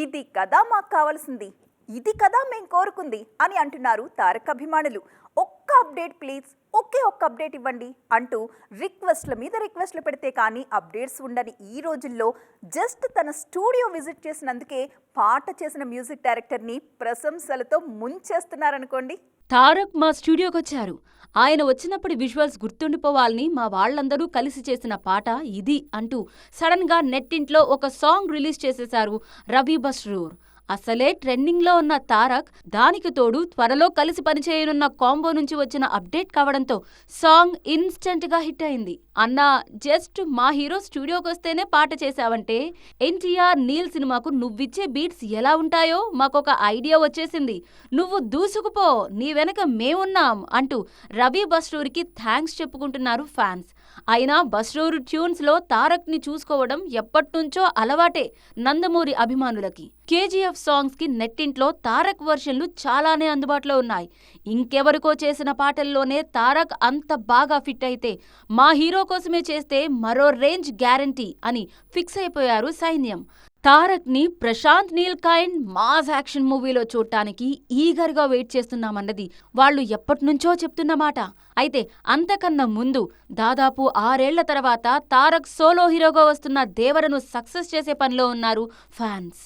ఇది కదా మాకు కావాల్సింది. ఇది కదా మేము కోరుకుంది అని అంటున్నారు తారక్ అభిమానులు. ఒక్క అప్డేట్ ప్లీజ్ ఒకే ఒక్క అప్డేట్ ఇవ్వండి అంటూ రిక్వెస్ట్ల మీద రిక్వెస్ట్లు పెడితే కానీ అప్డేట్స్ ఉండని ఈ రోజుల్లో జస్ట్ తన స్టూడియో విజిట్ చేసినందుకే పాట చేసిన మ్యూజిక్ డైరెక్టర్ని ప్రశంసలతో ముంచేస్తున్నారనుకోండి. తారక్ మా స్టూడియోకి వచ్చారు ఆయన వచ్చినప్పుడు విజువల్స్ గుర్తుండిపోవాలని మా వాళ్ళందరూ కలిసి చేసిన పాట ఇది అంటూ సడన్గా నెట్టింట్లో ఒక సాంగ్ రిలీజ్ చేసేశారు రవి బస్రూర్. అసలే ట్రెండింగ్లో ఉన్న తారక్ దానికి తోడు త్వరలో కలిసి పనిచేయనున్న కాంబో నుంచి వచ్చిన అప్డేట్ కావడంతో సాంగ్ ఇన్స్టెంట్గా హిట్ అయింది. అన్నా జస్ట్ మా హీరో స్టూడియోకి వస్తేనే పాట చేశావంటే ఎన్టీఆర్ నీల్ సినిమాకు నువ్విచ్చే బీట్స్ ఎలా ఉంటాయో మాకొక ఐడియా వచ్చేసింది. నువ్వు దూసుకుపో నీ వెనక మేమున్నాం అంటూ రవి బస్రూర్కి థ్యాంక్స్ చెప్పుకుంటున్నారు ఫ్యాన్స్. అయినా బస్రూరు ట్యూన్స్లో తారక్ని చూసుకోవడం ఎప్పట్నుంచో అలవాటే నందమూరి అభిమానులకి. కేజీఎఫ్ సాంగ్స్కి నెట్టింట్లో తారక్ వర్షన్లు చాలానే అందుబాటులో ఉన్నాయి. ఇంకెవరికో చేసిన పాటల్లోనే తారక్ అంత బాగా ఫిట్ అయితే మా హీరో కోసమే చేస్తే మరో రేంజ్ గ్యారంటీ అని ఫిక్స్ అయిపోయారు సైన్యం. తారక్ని Prashanth Neel kind mass action మూవీలో చూడటానికి ఈగర్గా వెయిట్ చేస్తున్నామన్నది వాళ్ళు ఎప్పటినుంచో చెప్తున్నమాట అయితే అంతకన్నా ముందు దాదాపు ఆరేళ్ళ తర్వాత తారక్ సోలో హీరోగా వస్తున్న దేవరను సక్సెస్ చేసే పనిలో ఉన్నారు ఫ్యాన్స్.